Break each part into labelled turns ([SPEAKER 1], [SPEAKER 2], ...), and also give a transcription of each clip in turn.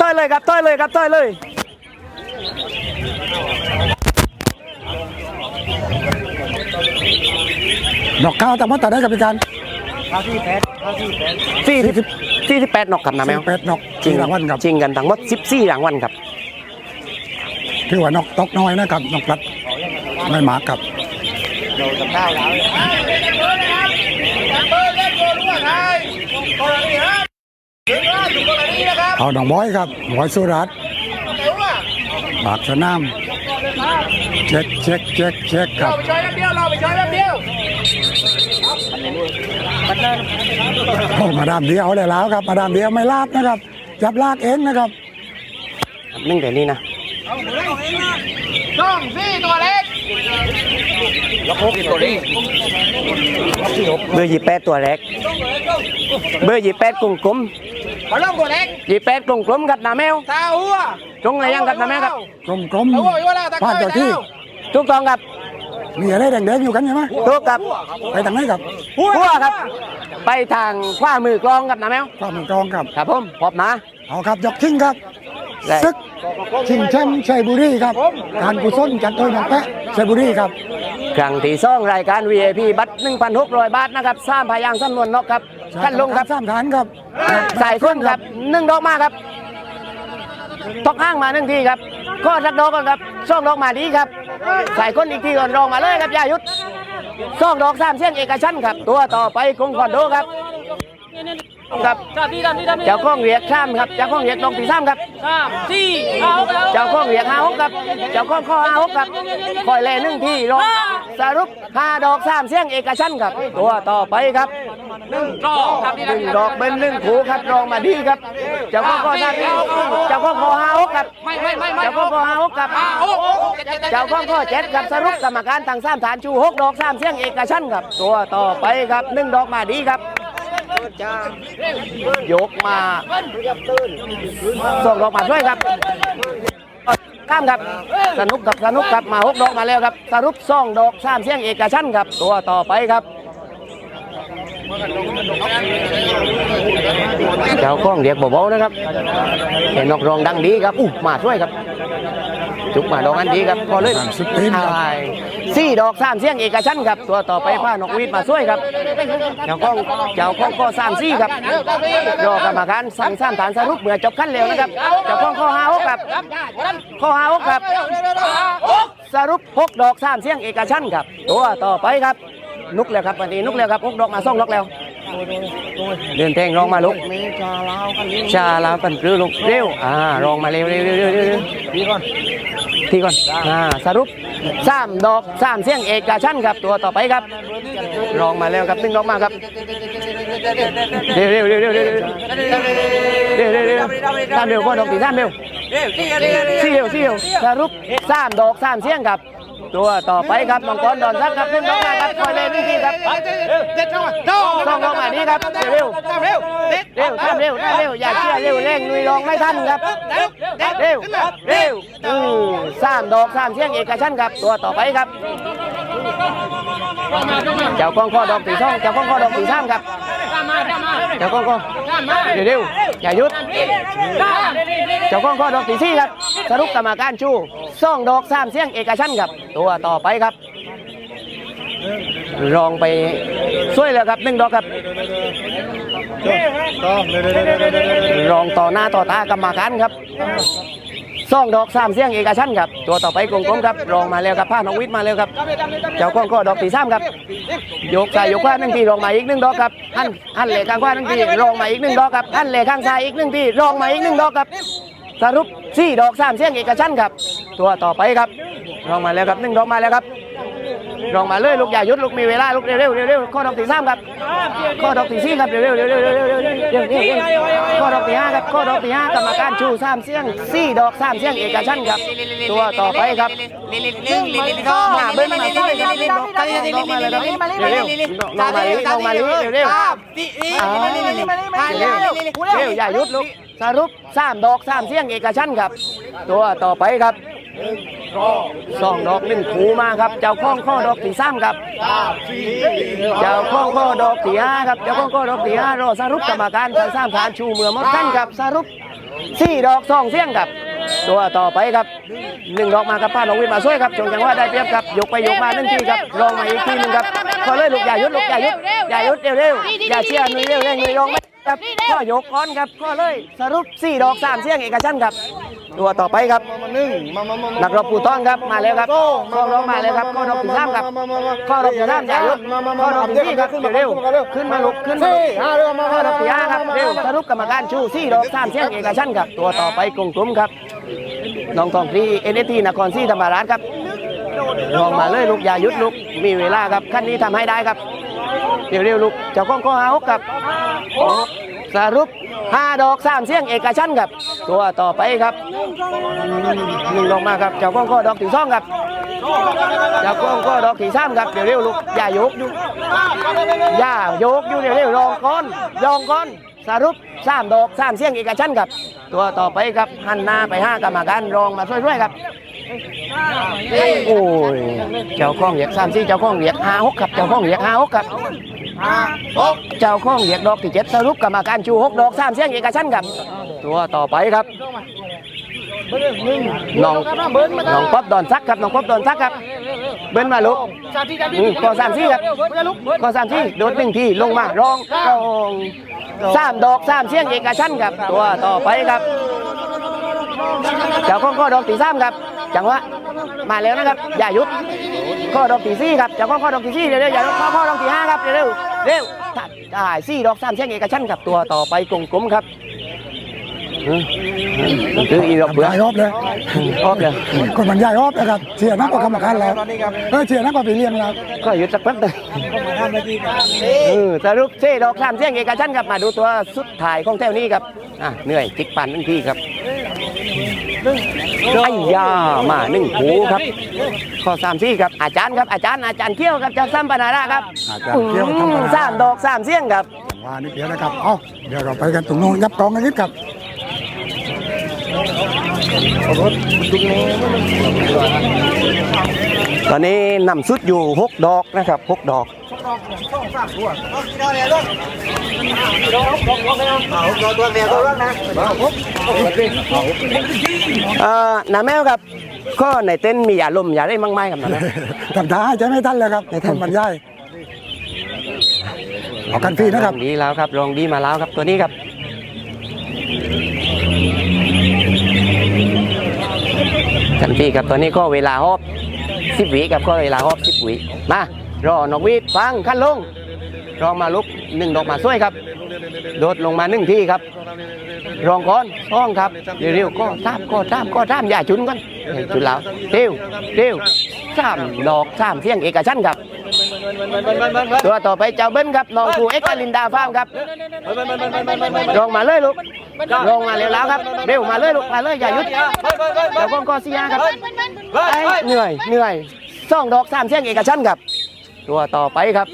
[SPEAKER 1] ต้อยเลยครับต้อยเลยครับต้อยเลย
[SPEAKER 2] ดอกข้าแต่ว่าตัดได้กับพิการ
[SPEAKER 1] สี่สิบสี่สิบแปดนอกครับนะแมว
[SPEAKER 2] แปดดอกจริงรางวัลครับ
[SPEAKER 1] จริงกันทั้งหมดสิบสี่รางวัลครับ
[SPEAKER 2] ถือว่านอกตกน้อยนะครับนอกรัดไม่หมากับเอาดอกบอยครับบอยสุรัตน์ปากสนามเช็คเช็คเช็คเช็คครับโอ้มาดามเดียวเลยแล้วครับมาดามเดียวไม่ลาบนะครับ จับลากเองนะครับ
[SPEAKER 1] นึ่งแต่นี้นะ
[SPEAKER 3] ช่องสี่ตัวเล็ก
[SPEAKER 1] เบอร์ยี่แปดตัวแรก เบอร์ยี่แปดกลมกลม
[SPEAKER 3] มาเริ่มตัวเล็ก
[SPEAKER 1] ยี่แปดกลมกลมครับนะแมว
[SPEAKER 3] ตาหัว
[SPEAKER 1] ตรงอะไรยังครับนะแมวครับ
[SPEAKER 2] กลมกลม
[SPEAKER 3] ตาหัวอยู่แล้วตา
[SPEAKER 2] พลาด
[SPEAKER 3] ก้อย
[SPEAKER 2] เจ้าที่
[SPEAKER 3] แล้ว
[SPEAKER 1] ถูกต้องครับ
[SPEAKER 2] มีอะไรแดงๆอยู่กันใช่ไหม
[SPEAKER 1] ถูกครับ
[SPEAKER 2] ไปทางไหนครับ
[SPEAKER 1] หัวครับ ไปทางขวามือกลองครับนะแมว
[SPEAKER 2] ความเป็นกองครับ
[SPEAKER 1] ครับผมพบนะ
[SPEAKER 2] เอาครับยกชิงครับ
[SPEAKER 1] ได้
[SPEAKER 2] ศึกชิงแชมป์ชัยบุรีครับการกุศลจัดโดยน้องแปะชัยบุรีครับ
[SPEAKER 1] ครั้งที่สองรายการ VIP บัตร1,600 บาทนะครับสามพยางค์สำนวนนกครับขั้นลงครับ
[SPEAKER 2] สามฐานครับ
[SPEAKER 1] สายค้นครับหนึ่งดอกมาครับตอกห้างมาหนึ่งทีครับก็สักดอกก่อนครับสองดอกมาดีครับสายค้นอีกทีก่อนรองมาเลยครับอยาหยุดสองดอกสามเส้นเอกชันท์ครับ ตัวต่อไปกรุงคอนโดครับ ครับเจ้าข้องเหรียกข้ามครับเจ้าข้องเหรียกดอกที่สามครับ
[SPEAKER 3] สามสี่เอาแล้ว
[SPEAKER 1] เจ้าข้องเหรียกห้าหกครับ เจ้าข้องข้อห้าหกครับคอยเล่หนึ่งทีรองสรุปห้าดอกสามเส้นเอกชันท์ครับ ตัวต่อไปครับ
[SPEAKER 3] รอครับนี่
[SPEAKER 1] ห
[SPEAKER 3] นะ
[SPEAKER 1] นึ่งดอกเป็นหนึ่งผูครับรองมาดีครับ เจ้าข้องข้อห้าเจ้าข้องข้อห้าหกครับ
[SPEAKER 3] ไม่ไม่ไม่ไม่
[SPEAKER 1] เจ้าข้องข้อห้าหกครับ
[SPEAKER 3] โอ้โหเจ็ดเจ็ดเจ็ด
[SPEAKER 1] เจ้าข้องข้อเจ็ดครับสรุปกรรมการต่างสามฐานชูหกดอกสามเสียงเอกชันท์ครับ ตัวต่อไปครับหนึ่งดอกมาดีครับ ยกมาสองดอกมาช่วยครับข้ามครับสนุกกับสนุกครับมาหกดอกมาแล้วครับ สรุปสองดอกสามเสียงเอกชันครับ ตัวต่อไปครับเจ้าข้องเรียกเบาๆนะครับเห็นนกรองดังดีครับอู้มาช่วยครับ จุกมาดอกอันดีครับพอเลย
[SPEAKER 2] สุดตีนครับ
[SPEAKER 1] อะไรสี่ดอกสามเสียงเอกชันท์ครับ ตัวต่อไปผ้านกหวีดมาช่วยครับเจ้าข้องเจ้าข้องข้อสามสี่ครับรอกรรมการสั่งสามฐานสรุปเมื่อจบขั้นเร็วนะครับเจ้าข้องข้อห้าหกครับข้อห้าหกครับสรุปหกดอกสามเสียงเอกชันท์ครับ ตัวต่อไปครับนุกแล้วครับวันนี้นุกแล้วครับหกดอกมาสองดอกแล้วเดินแทงรองมาลุกชาลาวกันปลื้อลุกเร็วอ่ารองมาเร็วเร็วเร็วเร็วเร็วเร็ว ทีก่อนอ่าสรุปสามดอกสามเสียงเอกชันครับตัวต่อไปครับรองมาแล้วครับหนึ่งดอกมาครับเร็วเร็วเร็วเร็วเร็วเร็วเร็วเร็วเร็วสามเร็วก็ดอกตีสามเร็วสี่เร็วสี่เร็วสรุปสามดอกสามเสียงครับตัวต่อไปครับมังกรดอนซักครับหนึ่งดอกมาครับคอยเล่นนี่ทีครับ
[SPEAKER 3] เจ็ดช่อง
[SPEAKER 1] ต้องลงมานี้ครับเร็ว
[SPEAKER 3] เร็วเร็ว
[SPEAKER 1] เร็วทำเร็วทำเร็วอย่าเชื่อเร็วเร่งลุยลองไม่ทันครับ
[SPEAKER 3] เร็วเร็ว
[SPEAKER 1] เร็วเร็วอือ สามดอกสามเสียงเอกชันครับ ตัวต่อไปครับ เจ้าก้องข้อดอกตีช่องเจ้าก้องข้อดอกตีสามครับ เจ้าก้องข้อเร็วเร็วอย่าหยุด เจ้าก้องข้อดอกตีสี่ครับ สรุปกรรมการชูสองดอกสามเสียงเอกชันครับ ตัวต่อไปครับลองไปช่วยเลยครับหนึ่งดอกครับรองต่อหน้าต่อตากรรมการครับ สองดอกสามเสียงเอกชันครับ ตัวต่อไปกงกลมครับรองมาแล้วครับผ้าน้องวิทย์มาแล้วครับ เจ้าก้องก็ดอกตีสามครับยกใส่ยยกขวาหนึ่งทีรองมาอีกหนึ่งดอกครับอันอันเหลข้างขวาหนึ่งทีรองมาอีกหนึ่งดอกครับอันเหลข้างซ้ายอีกหนึ่งทีรองมาอีกหนึ่งดอกครับสรุปสี่ดอกสามเสียงเอกชันครับ ตัวต่อไปครับรองมาแล้วครับหนึ่งดอกมาแล้วครับ รองมาเลยลูกอย่าหยุดลูกมีเวลาลูกเร็วเร็วเร็วเร็วข้อดอกตีสามครับข้อดอกตีสี่ครับเร็วเร็วเร็วเร็วเร็วเร็วเร็วเร็วเร็วเร็วข้อดอกตีห้าครับข้อดอกตีห้ากรรมการชูสามเสียงสี่ดอกสามเสียงเอกชันท์ครับ ตัวต่อไปครับหน้าเบิ้ลมาช่วยครับดอกดอกมาเลยครับเร็วเร็วลงมาลีลงมาลีเร็วเร็วอ่าเร็วเร็วอย่าหยุดลูกสรุปสามดอกสามเสียงเอกชันท์ครับ ตัวต่อไปครับ สองดอกหนึ่งขูมาครับ เจ้าข้องข้อดอกที่สามครับ เจ้าข้องข้อดอกที่ห้าครับ เจ้าข้องข้อดอกที่ห้ารอสรุปกรรมการทางสามฐานชูเมือมดกันครับสรุปสี่ดอกสองเสียงครับ ตัวต่อไปครับหนึ่งดอกมาครับป้าน้องวิทย์มาช่วยครับจงจังว่าได้เปรียบครับยกไปยกมาหนึ่งทีครับลองมาอีกทีหนึ่งครับขอเลยลูกอย่ายุดลูกอย่ายุดอย่ายุดเร็วเร็วอย่าเชียร์หนุ่ยเร็วเร่งหนุ่ยลงไหม ครับข้อยกก้อนครับข้อเลยสรุปสี่ดอกสามเสียงเอกชันท์ครับตัวต่อไปครับ
[SPEAKER 3] หนึ่งมามามา
[SPEAKER 1] นักรบปูต้อนครับมาแล้วครับข้อร้องมาแล้วครับข้อรบถึงสามครับข้อรบถึงสามอย่าหยุดข้อรบถึงที่ครับเร็วๆขึ้นมาลุกขึ้นมาลุก
[SPEAKER 3] ห้าเร็วมา
[SPEAKER 1] ข้อรบถึงห้าครับเร็วสรุปกรรมการชูสี่ดอกสามเสียงเอกชันท์ครับตัวต่อไปกลุ่มกลุ่มครับน้องทองพรีเอ็นเอทีนครศรีธรรมราชครับลองมาเลยลูกอย่าหยุดลูกมีเวลาครับขั้นนี้ทำให้ได้ครับ เร็วๆลูกเจ้าก้องข้อหาหกครับสรุปห้าดอกสามเสียงเอกชันครับ ตัวต่อไปครับหนึ่งดอกมาครับเจ้าก้องข้อดอกถึงสองครับเจ้าก้องข้อดอกที่สามครับเร็วๆลูกอย่าโยกอยู่อย่าโยกอยู่เร็วๆรองก้อนรองก้อนสรุปสามดอกสามเสียงเอกชันครับ ตัวต่อไปครับหันหน้าไปห้ากรรมการรองมาช่วยๆครับโอ้ยเจ้าข้องเหยียกสามสี่เจ้าข้องเหยียกห้าหกครับเจ้าข้องเหยียกห้าหกครับ เจ้าข้องเหยียกดอกที่เจ็ดสรุปกรรมการชูหกดอกสามเสียงเอกชันครับ ตัวต่อไปครับน้องน้องป๊อบดอนซักครับน้องป๊อบดอนซักครับ เบิ้ลมาลุก
[SPEAKER 3] สามที่สามที่
[SPEAKER 1] อืมก่อสามสี่ครับ
[SPEAKER 3] ก่
[SPEAKER 1] อสามสี่โดดหนึ่งทีลงมารองรองสามดอกสามเสียงเอกชันครับ ตัวต่อไปครับ เจ้าข้องข้อดอกตีสามครับ จังหวะมาแล้วนะครับอย่าหยุดข้อดอกตีสี่ครับเจ้าข้องข้อดอกตีสี่เร็วๆอย่าข้อข้อดอกตีห้าครับเร็วๆ เร็วตัดได้สี่ดอกสามเสียงเอกชันท์ครับตัวต่อไปกลมๆครับอืมถืออีดอกเบื่อ
[SPEAKER 2] ย้ายรอบเลย
[SPEAKER 1] ออกเลย
[SPEAKER 2] คนมันย้ายรอบนะครับเชียร์นักกว่ากรรมการแล้วเออเชียร์นักกว่าปีเลี้ยงแล้ว
[SPEAKER 1] ก็หยุดสักแป๊บหนึงเออสรุปเช่ดอกสามเสียงเอกชันท์ครับมาดูตัวสุดท้ายของแถวนี้ครับอะเหนื่อยจิกปันหนึ่งทีครับ ไอ้ยามาหนึ่งหูครับข้อสามสี่ครับอาจารย์ครับอาจารย์อาจารย์เขี้ยวครับจากซ้ำปนาราครับ
[SPEAKER 2] อาจารย์เขี้ยวธรรมดา
[SPEAKER 1] อืมสามดอกสามเสียงครับ
[SPEAKER 2] ว่านี่เดี๋ยวนะครับเอ้าเดี๋ยวเราไปกันตรงนู้นยับกองกันนิดครับ
[SPEAKER 1] ตอนนี้นำสุดอยู่หกดอกนะครับหกดอก
[SPEAKER 3] ตัว เมียตัวรักนะ
[SPEAKER 1] เอ่อน้าแมวครับก็ในเต้นท์มียาลมยาได้มั่งไหมครับน้าแมว
[SPEAKER 2] ทำท่าให้ใจไม่ทันเลยครับคนมันย้ายเอากันฟรีนะครับ
[SPEAKER 1] ลองดีแล้วครับลองดีมาแล้วครับตัวนี้ครับกันพี่ครับตัวนี้ก็เวลาฮอบสิบวิครับก็เวลาฮอบสิบวิมา รอนกหวีดฟังขั้นลงรองมาลุกหนึ่งดอกมาช่วยครับ โดดลงมาหนึ่งที่ครับ รองก้อนซ่องครับเร็วๆก็ตามก็ตามก็ตามอย่าชุนกันชุนแล้วเร็วเร็วสามดอกสามเสียงเอกชันท์ครับ ตัวต่อไปเจ้าเบิ้ลครับน้องครูเอ็กซ์ลินดาฟาร์มครับลงมาเลยลูกลงมาเร็วแล้วครับ เร็วมาเลยลูกมาเลยอย่าหยุดเดี๋ยวก้องกอซียาครับไอ้เหนื่อยเหนื่อยสองดอกสามเสียงเอกชันท์ครับ ตัวต่อไปครับ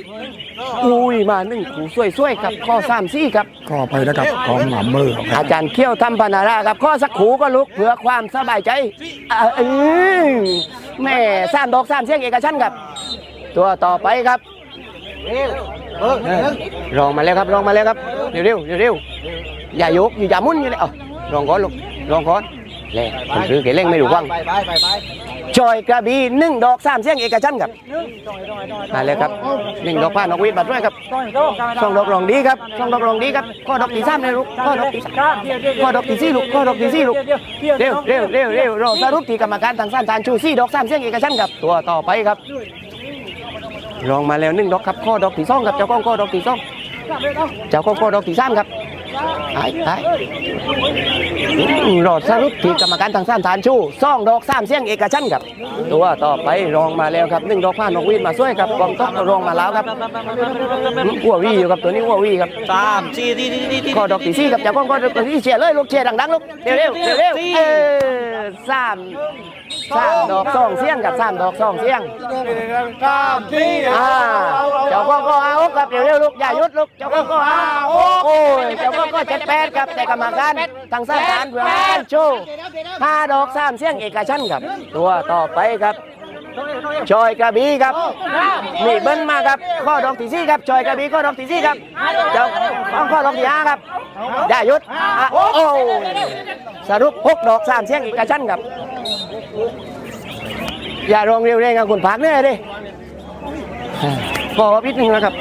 [SPEAKER 1] อุ้ยมาหนึ่งขูสวยๆครับ ข้อสามซี่ครับ
[SPEAKER 2] ก็ไปนะครับกองหนำมือ
[SPEAKER 1] อาจารย์เขี้ยวทำปานาราครับ ข้อสักขูก็ลุกเพื่อความสบายใจอ่าเออแม่สามดอกสามเสียงเอกชันท์ครับ ตัวต่อไปครับ รองมาแล้วครับรองมาแล้วครับเร็วเร็วๆเร็วๆอย่าโยกอย่าหมุนอยู่เลยเอ๋อรองก้อนลูกรองก้อนเล่ผมซื้อเกเล่งไม่รู้ว่าง
[SPEAKER 3] ไปไปไปไป
[SPEAKER 1] จอยกระบี่หนึ่งดอกสามเสียงเอกชันท์ครับมาแล้วครับหนึ่งดอกผ้านกหวีดมาด้วยครับสองดอกรองดีครับสองดอกรองดีครับข้อดอกตีสามเลยลูกข้อดอกตีข้อดอกตีสี่ลูกข้อดอกตีสี่ลูกเร็วเร็วเร็วเร็วรอสรุปที่กรรมการทางสั้นทานชูสี่ดอกสามเสียงเอกชันท์ครับตัวต่อไปครับรองมาแล้วหนึ่งดอกครับข้อดอกตีสองครับเจ้าก้องข้อดอกตีสองเจ้าก้องข้อดอกตีสามครับ ไอ้ไอ้รอสรุปที่กรรมการทางสั้นทานชูสองดอกสามเสียงเอกชันท์ครับ ตัวต่อไปรองมาแล้วครับหนึ่งดอกผ้านกหวีดมาช่วยครับกองต๊อกรองมาแล้วครับอ้ววี่อยู่ครับตัวนี้อ้ววี่ครับ
[SPEAKER 3] สามสี่ที่ที่ที่ที่
[SPEAKER 1] ข้อดอกตีสี่ครับเจ้าก้องข้อดอกตีสี่เชียร์เลยลูกเชียร์ดังๆลูกเร็วเร็วเร็วเร็วเออสาม สามดอกสองเสียงกับสามดอกสองเสียง
[SPEAKER 3] สามสี่
[SPEAKER 1] อ่าเจ้าก็ก็เอาครับเดี๋ยวเร็วลูกอย่าหยุดลูกเจ้าก็ก็เอาโอ้ยเจ้าก็ก็เจ็ดแปดครับแต่กรรมการทางสร้างการเพื่อการโชว์ห้าดอกสามเสียงเอกชันท์ครับ ตัวต่อไปครับชอยกระบี่ครับนี่เบิ้ลมาครับข้อดอกที่สี่ครับชอยกระบี่ข้อดอกที่สี่ครับเจ้าข้อข้อดอกที่ห้าครับอย่าหยุดอะโอ้สรุปหกดอกสามเสียงเอกชันท์ครับ อย่าลงเร็วเร่งกับคุณพักเนี่ยดิบอกว่าพิดหนึ่งนะครับ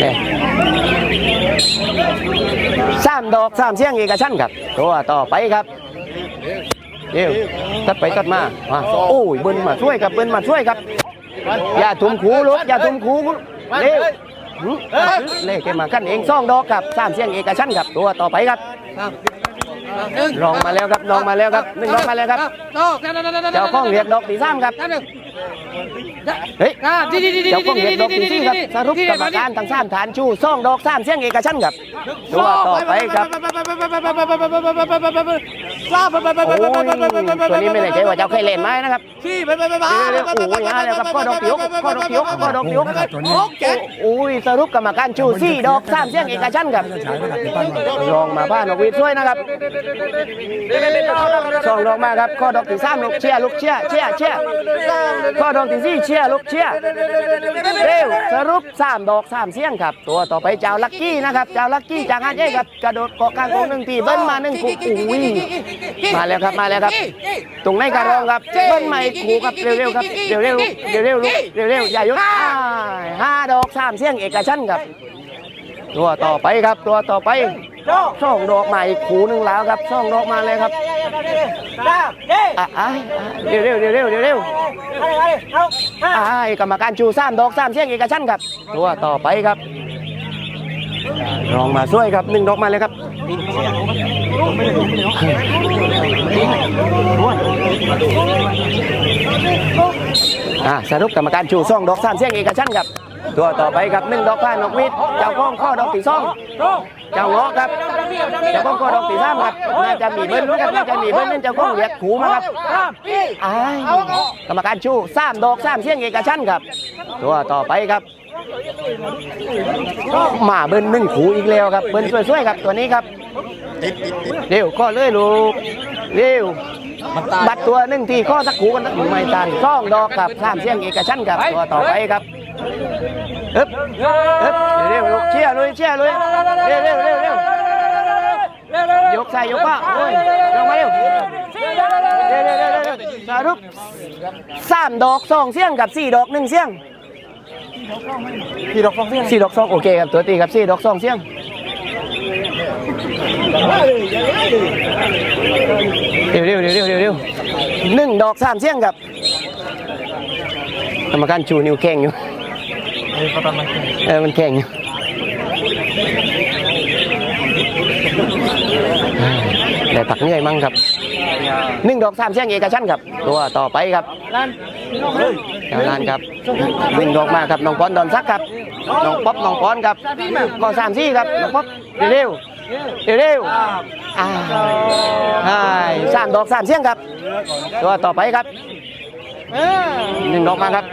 [SPEAKER 1] เอ๊ะสามดอกสามเสียงเอกชันท์ครับตัวต่อไปครับเดี๋ยวตัดไปตัดมามาโอ้ยเบิ้ลมาช่วยครับเบิ้ลมาช่วยครับ อย่าทุ่มคูลูกอย่าทุ่มคูเร็วหึเล่เกมมาขั้นเองสองดอกครับสามเสียงเอกชันท์ครับตัวต่อไปครับ ลองมาแล้วครับลองมาแล้วครับหนึ่งดอกมาแล้วครับเจ้าข้องเรียกดอกตีสามครับเฮ้ยเจ้าข้องเรียกดอกตีสี่ครับสรุปกรรมการทั้งสามฐานชูซ่องดอกสามเสียงเอกชันท์ครับตัวต่อไปครับโอ้ยตัวนี้ไม่ได้ใช่ว่าเจ้าเคยเล่นไหมนะครับ
[SPEAKER 3] สี่ไปไปไปไป
[SPEAKER 1] เดี๋ยวๆโอ้ยมาแล้วครับข้อดอกติวข้อดอกติวข้อดอกติว
[SPEAKER 2] นะครับตัวนี้
[SPEAKER 1] โอ้ยสรุปกรรมการชูสี่ดอกสามเสียงเอกชันท์ครับ
[SPEAKER 2] ฉายนะครับพี่ปั้นมา
[SPEAKER 1] ลองมาบ้านนกหวีดช่วยนะครับสองดอกมาครับข้อดอกที่สามลูกเชียร์ลูกเชียร์เชียร์เชียร์ข้อดอกที่สี่เชียร์ลูกเชียร์เร็วสรุปสามดอกสามเสียงครับ ตัวต่อไปเจ้าลักกี้นะครับเจ้าลักกี้จากฮาดเย่ครับกระโดดเกาะกลางโค้งหนึ่งทีเบิ้ลมาหนึ่งคู่อุ้ยมาแล้วครับมาแล้วครับ ตรงไหนการรองครับเบิ้ลใหม่ขู่ครับเร็วๆครับเร็วๆเร็วๆเร็วๆลูกเร็วๆอย่าหยุดอ้าห้าดอกสามเสียงเอกชันครับ ตัวต่อไปครับ ตัวต่อไปช่องดอกใหม่ขูหนึ่งแล้วครับช่องดอกมาเลยครับอะอะอะเร็วเร็วเร็วเร็วเร็วเร็วอ่ากรรมการชูสามดอกสามเสียงเอกชันท์ครับ ตัวต่อไปครับลองมาช่วยครับหนึ่งดอกมาเลยครับอ่าสรุปกรรมการชูสองดอกสามเสียงเอกชันท์ครับ ตัวต่อไปครับหนึ่งดอกผ่านนกวิทย์เจ้าข้องข้อดอกตีสองเจ้าเงาะครับเจ้าข้องข้อดอกตีสามครับน่าจะมีเบิ้ลครับน่าจะมีเบิ้ลนั่นเจ้าข้องเรียกขูมาครับอ้ายกรรมการชูสามดอกสามเสียงเอกชันครับ ตัวต่อไปครับมาเบิ้ลหนึ่งขูอีกแล้วครับเบิ้ลสวยๆครับตัวนี้ครับเร็วก็เลยลูกเร็วบัดตัวหนึ่งทีข้อสักขูกันไม่ตันสองดอกครับสามเสียงเอกชันครับตัวต่อไปครับ ฮึบฮึบเร็วๆลูกเชี่ยเลยเชี่ยเลยเร็วเร็วเร็วเร็วยกใส่ยกว่าโอ้ยลงมาเร็วเร็วเร็วเร็วเร็วเร็วสรุปสามดอกสองเสียงกับสี่ดอกหนึ่งเสียง
[SPEAKER 3] สี่ดอกสองเสียง
[SPEAKER 1] สี่ดอกสองโอเคครับตัวตีครับสี่ดอกสองเสียงเร็วเร็วเร็วเร็วเร็วเร็วหนึ่งดอกสามเสียงครับกรรมการชูนิ้วแข็งอยู่ เออมันแข็งอยู่แต่ปักเหนื่อยมั่งครับหนึ่งดอกสามเสียงเอกชันท์ครับ ตัวต่อไปครับแถวลานครับหนึ่งดอกมาครับน้องปอนดอนซักครับน้องป๊อปน้องปอนครับก็สามสี่ครับน้องป๊อปเร็วเร็วเร็วๆอ่าใช่สามดอกสามเสียงครับ ตัวต่อไปครับ หนึ่งดอกมาครับ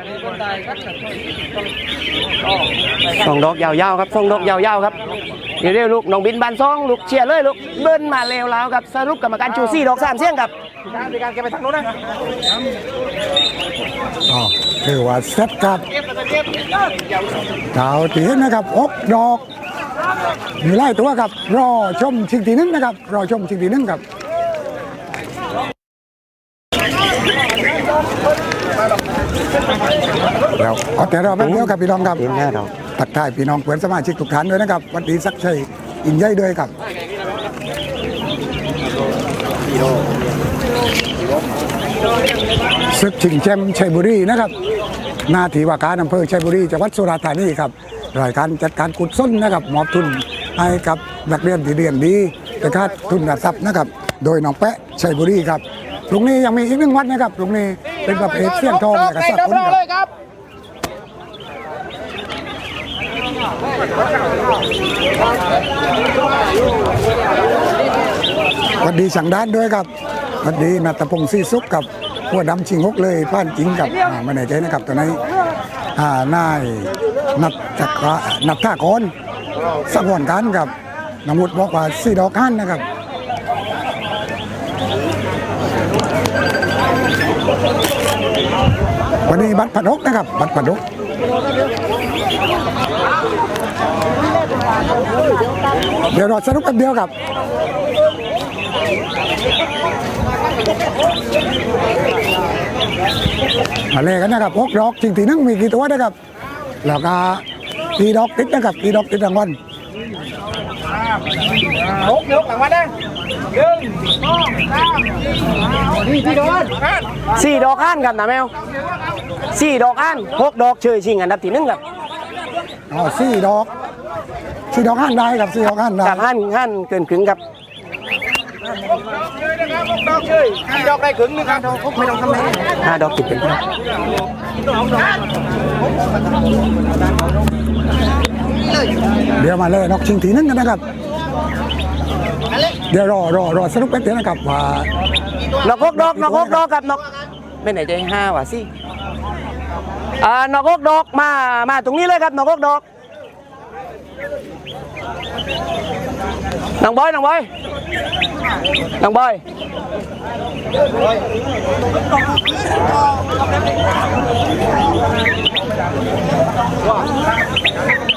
[SPEAKER 1] สองดอกยาวๆครับสองดอกยาวๆครับเดี๋ยวเร็วลูกน้องบินบานซองลูกเชียร์เลยลูกเบิ้ลมาเร็วแล้วครับสรุปกรรมการชูซี่ดอกสามเสียงครับ
[SPEAKER 3] ในการแกไปทางโน้นนะ
[SPEAKER 2] อ๋อคือว่าเซ็ตครับดาวตีนะครับอกดอกมีไล่ตัวครับรอชมชิงทีหนึงนะครับรอชมชิงทีหนึงครับ แล้วเอาแต่เราแป๊บเดียวครับพี่น้องครับ
[SPEAKER 1] เห็นหน้าเรา
[SPEAKER 2] ทักทายพี่น้องเพื่อนสมาชิกทุกท่านด้วยนะครับวันดีสักชัยอินใหญ่ด้วยครับศึกชิงแชมป์ชัยบุรีนะครับหน้าที่ว่าการอำเภอชัยบุรีจังหวัดสุราษฎร์ธานีครับรายการจัดการกุศลนะครับมอบทุนให้กับนักเรียนที่เรียนดีแต่ค่าทุนระดับนะครับ โดยน้องแปะชัยบุรีครับ ตรงนี้ยังมีอีกหนึ่งวัดนะครับตรงนี้เป็นประเภทเสี่ยงทองและกระสับคนครับโอวัสดีสังดานด้วยครับสวัสดีนัตพงศ์ซีซุกกับหัวดำชิงฮกเลยผ่านจริงกับอ่าไม่แน่ใจนะครับตัวนี้อ่านายนัทจักรนัทท่ากรสักวันกันกับนำวุฒิบอกว่าสี่ดอกหันนะครับ วันนี้บัตรผัดกนะครับ บัตรผัดกเดี๋ยวรอสรุปกันเดียวครับมาเลยกันนะครับพกดอกจริงทีนึงมีกี่ตัวนะครับ แล้วก็กี่ดอกติดนะครับกี่ดอกติดรางวัล
[SPEAKER 3] ยกยกหลังมาได้หนึ่งสองสามนี่ที่โดน
[SPEAKER 1] สี่ดอกอันครับนะแมวสี่ดอกอันหกดอกเชยชิงอันดับที่หนึ่งครับ
[SPEAKER 2] อ๋อสี่ดอกสี่ดอกห้านได้ครับสี่ดอกห้านได้
[SPEAKER 1] กับอันอันเกินครึ่งครับ
[SPEAKER 3] ดอกเลยที่ดอกได้ครึ่งนึงครับไม่ต้องทำอะไร
[SPEAKER 1] ห้าดอกติดกันครับ
[SPEAKER 2] เดี๋ยวมาเลยนอกชิงทีนึงกันนะครับ เดี๋ยวรอรอรอสรุปกันเดียวนะครับว่า
[SPEAKER 1] นกหกดอกนกหกดอกครับนกไม่ไหนใจห้าว่ะสิอ่านกหกดอกมามาตรงนี้เลยครับนกหกดอกน้องบอยน้องบอยน้องบอย
[SPEAKER 3] ตัวเล็กที่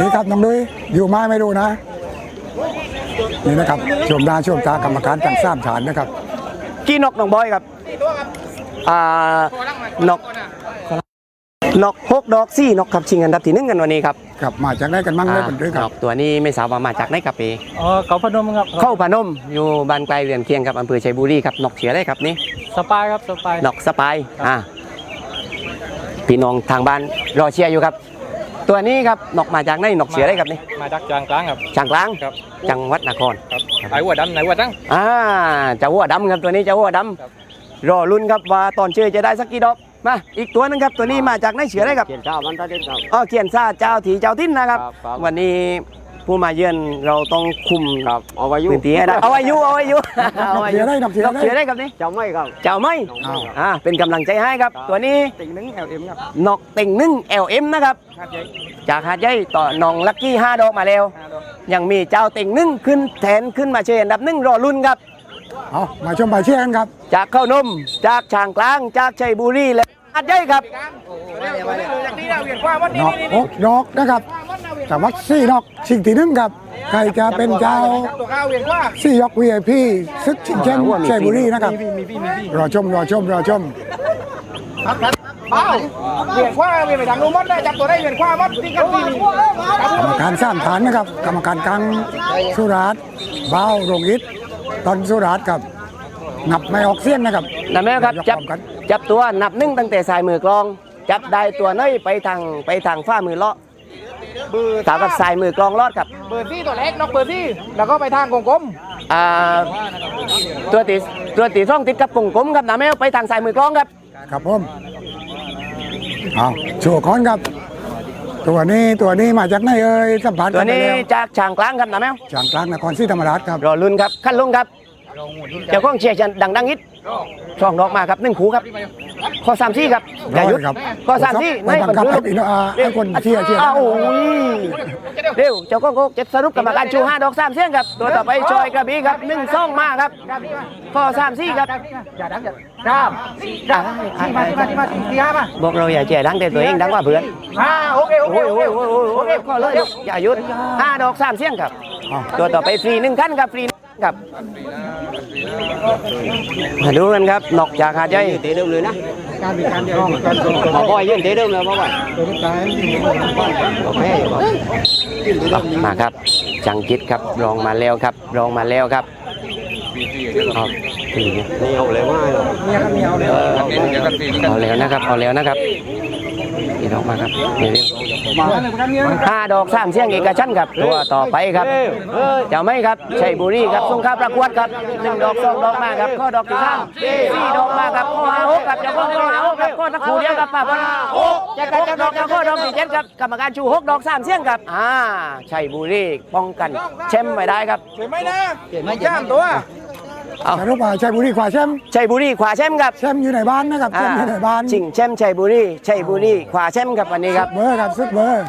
[SPEAKER 2] นี่ครับน้องดุยอยู่ไม้ไม่รู้นะ นี่นะครับชมดาชมตากรรมการทั้งสามฐานนะครับ
[SPEAKER 1] กี่นกน้องบอยครับ
[SPEAKER 3] ตัวครับ
[SPEAKER 1] อ่านกนกหกดอกสี่นกครับชิงอันดับที่หนึ่งกันวันนี้ครับ
[SPEAKER 2] กลับมาจากได้กันมั่งได้เป็นด้วยค
[SPEAKER 1] น
[SPEAKER 2] รับ
[SPEAKER 1] กตัวนี้ไม่ทราบว่ามาจากไหนครับเอ
[SPEAKER 3] อ๋อเขาพนมครับ
[SPEAKER 1] เข้าพนมอยู่บ้านไกลเรือนเคียงครับอำเภอชัยบุรีครับนกเฉียได้ครับนี่
[SPEAKER 3] สปายครับสปาย
[SPEAKER 1] นกสปายอ่าพี่น้องทางบ้านรอเชียร์อยู่ครับ ตัวนี้ครับนกมาจากไหนนกเฉียได้ครับนี่
[SPEAKER 3] มาจากจางกลางครับ
[SPEAKER 1] จางกลาง
[SPEAKER 3] ครับ
[SPEAKER 1] จังหวัดนคร
[SPEAKER 3] ครับไหนหัวดำไหนหัวตั้ง
[SPEAKER 1] อ่าเจ้าหัวดำครับตัวนี้เจ้าหัวด
[SPEAKER 3] ครับำ
[SPEAKER 1] รอลุ้นครับว่าตอนเชื่อจะได้สักกี่ดอกมาอีกตัวหนึงครับตัวนี้มาจากไหนเฉียได้ครับ
[SPEAKER 3] เขียนเช้ามันตาเด็ดครับ
[SPEAKER 1] อ๋อเขียนซาเจ้าถีเจ้าทิ้นนะครับ
[SPEAKER 3] ครับครับ
[SPEAKER 1] วันนี้ ผู้มาเยือนเราต้องคุม
[SPEAKER 3] ครับเอาไว้ยุ่
[SPEAKER 1] พื้นที่ให้ได้เอาอายุเอาอายุเอาอายุ
[SPEAKER 2] เสียได้ดอกเสีย
[SPEAKER 1] ดอก
[SPEAKER 2] ได้
[SPEAKER 1] เสียได้ครับนี่
[SPEAKER 3] เจ้าไม่ครับ
[SPEAKER 1] เจ้าไม่
[SPEAKER 2] อ้าว
[SPEAKER 1] อ่าเป็นกำลังใจให้ครับ ตัวนี้
[SPEAKER 3] ติ่งหนึงแอลเอ็มครับ
[SPEAKER 1] นอกเต่งนึ่ง LM นะครับ
[SPEAKER 3] ห้าเจ๊
[SPEAKER 1] จากหาดใหญ่ต่อน้องลักกี้5ดอกมาแล้ว
[SPEAKER 3] ห้าดอก
[SPEAKER 1] ยังมีเจ้าเต่งนึ่งขึ้นแทนขึ้นมาเชียร์อันดับหนึ่งรอลุ้นครับ
[SPEAKER 2] เอามาชมไปเชียร์กันครับ
[SPEAKER 1] จากเข้านมจากช่างกลางจากชัยบุรีและหาดใหญ่ครับ
[SPEAKER 3] จากนี้เราเวียนความวัน
[SPEAKER 2] ด
[SPEAKER 3] นี้
[SPEAKER 2] อกหกดอกนะครับ จากวัดสี่ดอกชิงทีนึงครับใครจะเป็นเจ้า
[SPEAKER 3] ตัวข้าวเวียนว่า
[SPEAKER 2] สี่ยก VIP ซึกชิงแชมป์ชัยบุรีนะครับ
[SPEAKER 3] มีพี่มีพี่
[SPEAKER 2] รอชมรอชมรอชม
[SPEAKER 3] เอ้าเวียนว่าเวียนไปทางนู้นมดได้จับตัวได้เวียนความดที่กันที่มี
[SPEAKER 2] กรรมการสร้างฐานนะครับ กรรมการกลางสุราษฎร์บ้าวโรงอิฐตอนสุราษฎร์ครับนับไม่ออกเสียงนะครับ
[SPEAKER 1] นะแม่ครับ
[SPEAKER 2] ยก
[SPEAKER 1] จับ
[SPEAKER 2] พร้อมกัน
[SPEAKER 1] จับตัวนับหนึ่งตั้งแต่สายมือกลอง จับได้ตัวน้อยไปทางไปทางฝ้ามือเลาะ
[SPEAKER 3] เบอร์
[SPEAKER 1] ตามกับสายมือกลองลอดครับ
[SPEAKER 3] เบอร์ที่ตัวเล็กนอกเบอร์ที่แล้วก็ไปทางกงกลม
[SPEAKER 1] อ่าตัวตีตัวตีร่องติดกับกงกลมครับนะแม่ไปทางสายมือกลองครับ
[SPEAKER 2] ครับผมเอาโชว์คอนครับ ตัวนี้ตัวนี้มาจากไหนเอ่ยสัมผัส
[SPEAKER 1] ตัว
[SPEAKER 2] กันไป
[SPEAKER 1] นี้
[SPEAKER 2] แล้ว
[SPEAKER 1] จากช่างกลางครับนะแม่
[SPEAKER 2] จางกลางนครศรีธรรมราชครับ
[SPEAKER 1] รอลุ้นครับขั้นลงครับเจ้าของเชียร์จะดังดังอิด ช่องดอกมาครับหนึ่งขูครับข้อสามที่ครับอย่าหยุด
[SPEAKER 2] ครับ
[SPEAKER 1] ข้อสามที่
[SPEAKER 2] ไม่บังคับให้พี่น้องอ่าให้คนเชียร์เชียร์
[SPEAKER 1] อ้าวโอ้ยเร็วเจ้าก็จะสรุปกรรมการชูห้าดอกสามเสียงครับตัวต่อไปชอยกระบี่ครับหนึ่งซ่องมาครับข้อสามสี่ครับ
[SPEAKER 3] อย่าดังอย่าดังที่มาที่มาที่มาที่ห้ามา
[SPEAKER 1] บอกเราอย่าแย่ดังแต่ตัวเองดังกว่าเพื่อน
[SPEAKER 3] อ่าโอเคโอเค
[SPEAKER 1] โอ้ย
[SPEAKER 3] โอ
[SPEAKER 1] โอ้
[SPEAKER 3] เค
[SPEAKER 1] ยโอ้ยโอ้ย
[SPEAKER 3] โอ
[SPEAKER 1] โอ้
[SPEAKER 3] เค
[SPEAKER 1] ยข้อเลยอย่าหยุดห้าดอกสามเสียงครับ
[SPEAKER 2] อ้าว
[SPEAKER 1] ตัวต่อไปฟรีหนึ่งขั้นครับฟรีครับมาดูกันครับนอกจากหาดใหญ่
[SPEAKER 3] เตะเดิมเลยนะ
[SPEAKER 2] การมีการเดียว
[SPEAKER 3] หมอบ่อยยืนเตะเดิมเลยหมอบ่อย
[SPEAKER 1] โอเคมาครับจังกิดครับรองมาแล้วครับรองมาแล้วครับ ครับฟรีเนี่ย
[SPEAKER 3] นี่เอาเลยว่า
[SPEAKER 2] เนี่ยครับเนี่ยเอาเลย
[SPEAKER 1] เอาแล้วนะครับเอาแล้วนะครับนี่ออกมาครับเดี๋ยวห้าดอกสามเสียงเอกชันท์ครับ ตัวต่อไปครับเจ้าไม่ครับชัยบุรีครับส่งข้าประกวดครับหนึ่งดอกสองดอกมาครับข้อดอกที่สามสี่ดอกมาครับข้อหาหกครับเจ้าข้อข้อหาหกครับข้อตะครูเดียวครับป้าพันหกเจ็ดดอกเจ้าข้อดอกที่เจ็ดครับกรรมการชูหกดอกสามเสียงครับอ่าชัยบุรีป้องกันแชมป์ไม่ได้ครับ
[SPEAKER 3] เห็นไหมนะย่ามตัว
[SPEAKER 1] เอา
[SPEAKER 2] สรุปว่าชัยบุรีคว้าแชมป์
[SPEAKER 1] ชัยบุรีขวาแชมป์ครับ
[SPEAKER 2] แชมป์อยู่ในบ้านนะครับแชมป์อยู่ในบ้าน
[SPEAKER 1] ชิงแชมป์ชัยบุรีชัยบุรีขวาแชมป์ครับวันนี้ครับ
[SPEAKER 2] เบอร์ครับซึกเบอร์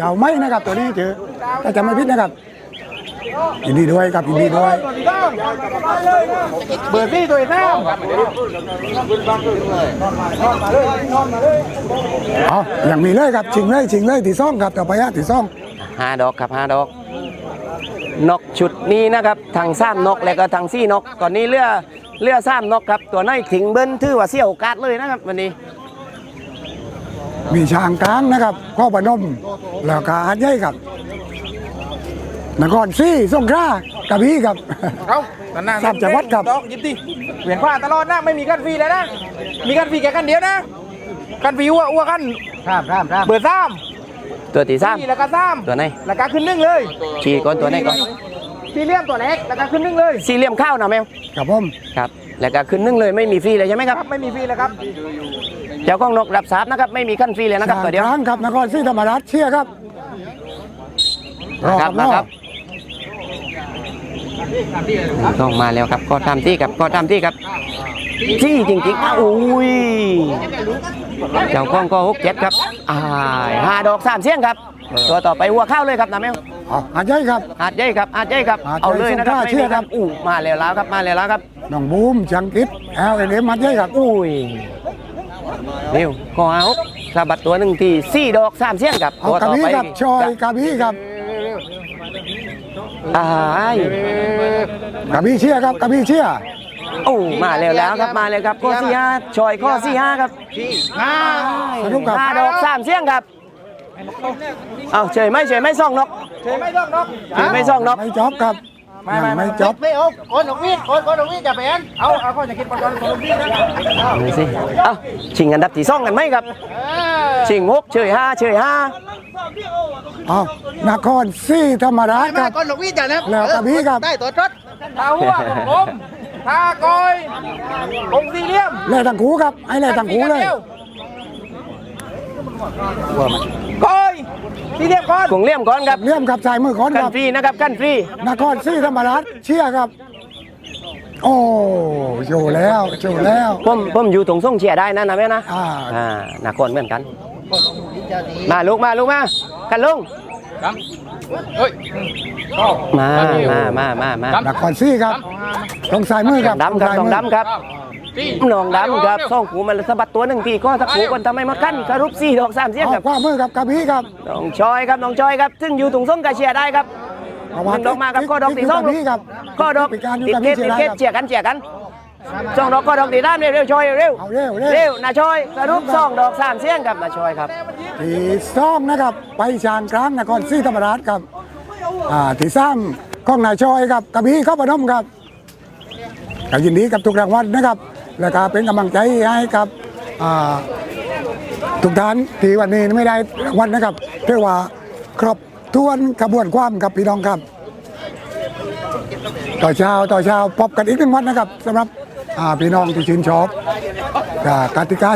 [SPEAKER 2] ยาวไม่นะครับตัวนี้เจอถ้าจะไม่พิษนะครับยินดีด้วยครับยินดีด้วย
[SPEAKER 3] เบอร์ซี่ตัวน้า
[SPEAKER 2] เอาอย่างมีเลยครับชิงเลยชิงเลยที่ซ่องครับต่อไปฮะที่ซ่อง
[SPEAKER 1] ห้าดอกครับห้าดอก นกชุดนี้นะครับทางซ้ำนกแล้วก็ทางซี่นกตอนนี้เรือเรือซ้ำนกครับตัวน้อยถิงเบิ้ลถือว่าเสียโอกาสเลยนะครับวันนี้
[SPEAKER 2] มีช้างกลางนะครับข้อปนมแล้วก็อาดใหญ่ครับนครซี่สงขลากระบี่ครับ
[SPEAKER 3] เอานั่นน่ะ
[SPEAKER 2] ทราบจังหวัดครับ
[SPEAKER 3] ดอกหยิบดิเหวียนขวาตลอดนะไม่มีกันฟรีเลยนะมีกันฟรีแค่กันเดียวนะกันฟรีอ้วอ้วกัน
[SPEAKER 2] ครับครับครับ
[SPEAKER 3] เบอร์สาม
[SPEAKER 1] ตัวที่ซ้
[SPEAKER 3] สี่แล้วก็สามำ
[SPEAKER 1] ตัวไหน
[SPEAKER 3] แล้วก็ขึ้นหนึ่งเลย
[SPEAKER 1] ชี้ก่อนตัวไหนก่อน
[SPEAKER 3] สี่เหลี่ยมตัวเล็กแล้วก็ขึ้นหนึ่งเลย
[SPEAKER 1] สี่เหลี่ยมข้าวนะแมว
[SPEAKER 2] ครับผม
[SPEAKER 1] ครับแล้วก็ขึ้นนึ่งเลยไม่มีฟรีเลยใช่ไหมครับ
[SPEAKER 3] ครับไม่มีฟรีเลยครับ
[SPEAKER 1] เจ้าของนกรับทรัพย์นะครับไม่มีขั้นฟรีเลยนะครับ
[SPEAKER 2] ช้าง
[SPEAKER 1] ตัวเดียว
[SPEAKER 2] กลางครับนครซี่ธรรมราชเชียร์ครับรอ
[SPEAKER 1] ค
[SPEAKER 2] ค
[SPEAKER 1] รั
[SPEAKER 2] รั
[SPEAKER 1] บบมา
[SPEAKER 2] รอ
[SPEAKER 1] ครับต้องมาแล้วครับก็ทำที่ครับก็ทำที่ครับที่จริงๆอ้าวอุ้ย เจ้าของก็หกเจ็ดครับอ่าห้าดอกสามเสียงครับ ตัวต่อไปหัวข้าวเลยครับนะแมว
[SPEAKER 2] เอาอาดใหญ่ครับ
[SPEAKER 1] อาจใหญ่ครับอาจใหญ่ครับ
[SPEAKER 2] หาดใหญ่
[SPEAKER 1] เอาเลยนะครับ
[SPEAKER 2] ส่งท่าเชื่อครับ
[SPEAKER 1] อู้มาแล้วแล้วครับมาแล้วแล้วครับ
[SPEAKER 2] น้องบูมจังกิดแอลเอ็นเอ็มอาดใหญ่ครับ
[SPEAKER 1] อุ้ยเร็วขอเอาสะบัดตัวหนึ่งทีสี่ดอกสามเสียงครับ
[SPEAKER 2] เอา
[SPEAKER 1] ตัว
[SPEAKER 2] กระ
[SPEAKER 1] ต่อ
[SPEAKER 2] บี่
[SPEAKER 1] ไป
[SPEAKER 2] ครับชอยกระบี่ครับ
[SPEAKER 1] อ้าย
[SPEAKER 2] กระบี่เชียร์ครับกระบี่เชียร์
[SPEAKER 1] โอ้มาแล้วแล้วครับมาแล้วครับข้อสี่ห้าชอยข้อสี่ห้าครับ
[SPEAKER 2] สนุกครับ
[SPEAKER 1] ห้าดอกสามเสียงครับเอาเฉยไหม่เฉยไหม่ซ่องนก
[SPEAKER 3] เฉยไม่ต้องนก
[SPEAKER 1] เฉยไหม่ซ่องนก
[SPEAKER 2] ไม่จบครับยังไม่จบ
[SPEAKER 3] ไม่เอาโอนหนกวีดโอนโอนหนกวีดจะเป็นเอาเอาข้อจะคิดประกันหนกวีดนะ
[SPEAKER 1] ดูสิเอาชิงอันดับที่ซ่องกันไหมครับชิงหกเฉยห้าเฉยห้า
[SPEAKER 2] เอานครซี่ธรรมราชครับ
[SPEAKER 3] ก้อนหนกวีดจ้ะนะ
[SPEAKER 2] แล้วกระบี่ครับ
[SPEAKER 3] ได้ตัวจดตาหัวกลม ตากอยองสี่เหลี่ยม
[SPEAKER 2] เล่ทั้งคู่ครับไอ้เล่ทั้งคู่เลย
[SPEAKER 3] กอยสี่เหลี่ยมก้อน
[SPEAKER 1] กงเลี่ยมก่อนครับ
[SPEAKER 2] เลี่ยมครับสายมือขอน
[SPEAKER 1] กั
[SPEAKER 2] คนรับ
[SPEAKER 1] ฟรีนะครับกันฟรี
[SPEAKER 2] นครซี่ธรรมราชเชียร์ครับ โอ้โชว์แล้วโชว์แล้ว
[SPEAKER 1] ผมผมอยู่ตรงส่งเชียร์ได้นะนะแม่นะ
[SPEAKER 2] อ่า
[SPEAKER 1] อ่านักกอนเหมือนกัน มาลูกมาลูกมากันลุง มามามามามา
[SPEAKER 2] นครซี่ครับตรงสายมือครับ
[SPEAKER 1] ดำครับ
[SPEAKER 2] สาย
[SPEAKER 1] น้อง
[SPEAKER 2] มื
[SPEAKER 1] ดำครับน้องดำครับส่องหูมันสะบัดตัวหนึ่งทีก็สักหูคนทำไมมากั้นสรุปสี่ดอกสามเสียง
[SPEAKER 2] เอา
[SPEAKER 1] ครับ
[SPEAKER 2] ขวามือครับกระบี่ครับ
[SPEAKER 1] น้องชอยครับน้องชอยครับ ซึ่งอยู่ตรงส่งกาเชียร์ได้ครับ
[SPEAKER 2] เอา
[SPEAKER 1] หนึ่งดอกมาครับข้อดอกตีสอง
[SPEAKER 2] กระบี่ครับ
[SPEAKER 1] ข้อดอก
[SPEAKER 2] ปีการอยู่
[SPEAKER 1] ติด
[SPEAKER 2] กระ
[SPEAKER 1] เก
[SPEAKER 2] บี่
[SPEAKER 1] ต
[SPEAKER 2] เชีย
[SPEAKER 1] ติ
[SPEAKER 2] ร์
[SPEAKER 1] ด
[SPEAKER 2] ได้ครับ
[SPEAKER 1] เกตเชียร์กันเชียร์กัน สองดอกข้อดอกตีด้านเร็วเร็วชอยเร็ว
[SPEAKER 2] เอาเร็วเร็ว
[SPEAKER 1] เร็วนาชอยสรุปสองดอกสามเสียงครับนาชอยครับ
[SPEAKER 2] ที่สองนะครับ ไปชานกลางนครซี่ธรรมราชครับอ่าที่สามของนายชอยครับกระบี่เข้าปนมครับก็ยินดีกับทุกรางวัลนะครับ แล้วก็เป็นกำลังใจให้กับอ่าทุกท่านที่วันนี้ไม่ได้รางวัลนะครับเรียกว่าครบถ้วนกระบวนความครับพี่น้องครับ ต่อเช้าต่อเช้าพบกันอีกหนึ่งวันนะครับสำหรับอ่า พี่น้องที่ชื่นชอบอ่ากติกา